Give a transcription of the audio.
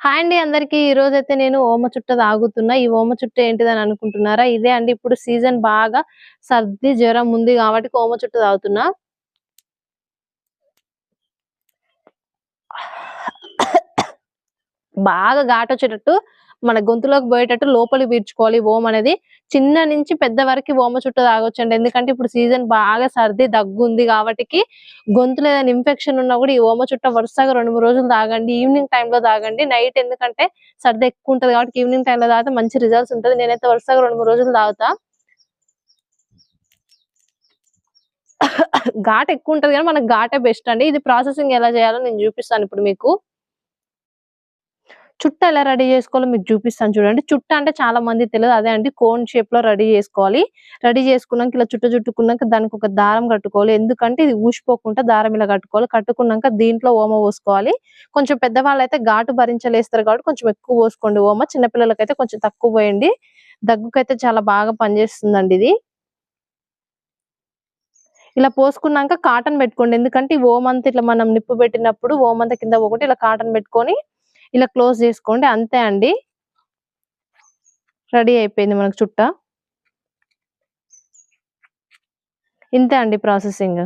Hi అండి అందరికి. ఈ రోజు అయితే నేను ఓమ చుట్ట తాగుతున్నా. ఈ ఓమ చుట్ట ఏంటిదని అనుకుంటున్నారా? ఇదే అండి ఇప్పుడు సీజన్ బాగా సర్ది జ్వరం ఉంది కాబట్టి ఓమ చుట్ట తాగుతున్నా. బాగా ఘాట్ వచ్చేటట్టు మన గొంతులోకి పోయేటట్టు లోపలికి పీల్చుకోవాలి ఓం అనేది చిన్న నుంచి పెద్ద వరకు ఓమ చుట్ట తాగొచ్చండి. ఎందుకంటే ఇప్పుడు సీజన్ బాగా సర్ది దగ్గు ఉంది కాబట్టి గొంతులో ఏదైనా ఇన్ఫెక్షన్ ఉన్నా కూడా ఈ ఓమ చుట్ట వరుసగా రెండు మూడు రోజులు తాగండి. ఈవినింగ్ టైంలో తాగండి. నైట్ ఎందుకంటే సర్ది ఎక్కువ ఉంటది కాబట్టి ఈవినింగ్ టైంలో తాగితే మంచి రిజల్ట్స్ ఉంటుంది. నేనైతే వరుసగా రెండు మూడు రోజులు తాగుతా. ఘాట్ ఎక్కువ ఉంటది కానీ మనకు ఘాటే బెస్ట్ అండి. ఇది ప్రాసెసింగ్ ఎలా చేయాలో నేను చూపిస్తాను ఇప్పుడు మీకు. చుట్ట ఎలా రెడీ చేసుకోవాలో మీకు చూపిస్తాను చూడండి. చుట్ట అంటే చాలా మంది తెలియదు. అదే అండి కోన్ షేప్లో రెడీ చేసుకోవాలి. రెడీ చేసుకున్నాక ఇలా చుట్ట చుట్టుకున్నాక దానికి ఒక దారం కట్టుకోవాలి. ఎందుకంటే ఇది ఊసిపోకుండా దారం ఇలా కట్టుకోవాలి. కట్టుకున్నాక దీంట్లో ఓమ పోసుకోవాలి. కొంచెం పెద్దవాళ్ళు అయితే ఘాటు భరించలేస్తారు కాబట్టి కొంచెం ఎక్కువ పోసుకోండి ఓమ. చిన్నపిల్లలకైతే కొంచెం తక్కువ పోయండి. దగ్గుకైతే చాలా బాగా పనిచేస్తుందండి ఇది. ఇలా పోసుకున్నాక కాటన్ పెట్టుకోండి. ఎందుకంటే ఈ ఓమంత ఇట్లా మనం నిప్పు పెట్టినప్పుడు ఓమంత కింద పోకుండా ఇలా కాటన్ పెట్టుకొని ఇలా క్లోజ్ చేసుకోండి. అంతే అండి. రెడీ అయిపోయింది మనకు చుట్ట. ఇంతే అండి ప్రాసెసింగ్.